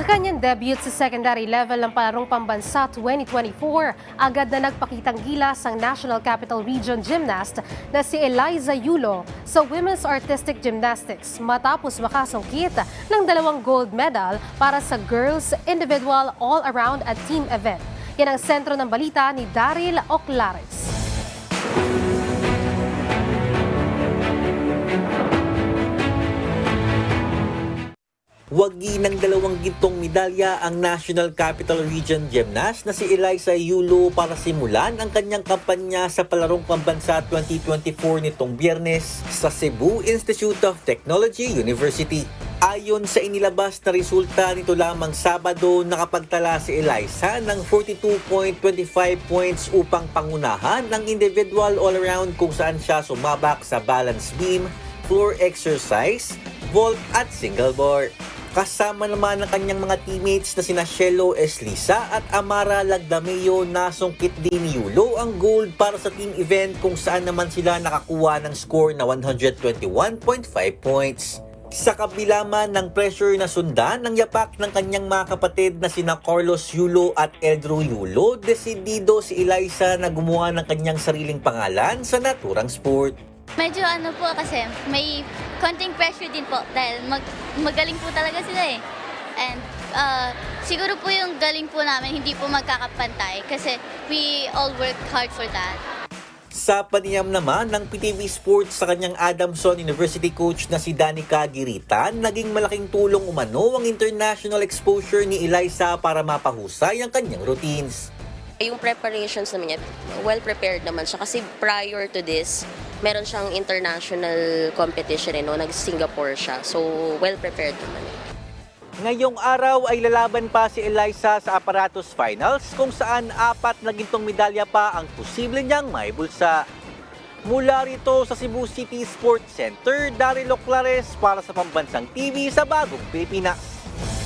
Sa kanyang debut sa secondary level ng palarong pambansa 2024, agad na nagpakitang gilas ang National Capital Region gymnast na si Eliza Yulo sa Women's Artistic Gymnastics matapos makasungkit ng dalawang gold medal para sa girls individual all-around at team event. Yan ang sentro ng balita ni Daryl Oclares. Wagi ng dalawang gintong medalya ang National Capital Region gymnast na si Eliza Yulo para simulan ang kanyang kampanya sa Palarong Pambansa 2024 nitong biyernes sa Cebu Institute of Technology University. Ayon sa inilabas na resulta nito lamang Sabado, nakapagtala si Eliza ng 42.25 points upang pangunahan ng individual all-around kung saan siya sumabak sa balance beam, floor exercise, vault at single bar. Kasama naman ng kanyang mga teammates na sina Shelo Eslisa at Amara Lagdameo na sungkit din ni Yulo ang gold para sa team event kung saan naman sila nakakuha ng score na 121.5 points. Sa kabila man ng pressure na sundan ng yapak ng kanyang mga kapatid na sina Carlos Yulo at Eldro Yulo, desidido si Eliza na gumawa ng kanyang sariling pangalan sa naturang sport. Medyo ano po kasi may konting pressure din po dahil mag, magaling po talaga sila eh. And uh, siguro po yung galing po namin hindi po magkakapantay kasi we all work hard for that. Sa paniyam naman ng PTV Sports sa kanyang Adamson University coach na si Danica Giritan, naging malaking tulong umano ang international exposure ni Eliza para mapahusay ang kanyang routines. Yung preparations naman niya, well prepared naman siya kasi prior to this, meron siyang international competition eh, no? nag-Singapore siya. So, well prepared naman. Ngayong araw ay lalaban pa si Eliza sa Aparatos Finals kung saan apat na gintong medalya pa ang posible niyang may bulsa. Mula rito sa Cebu City Sports Center, Daryl Oclares para sa Pambansang TV sa Bagong Pilipinas.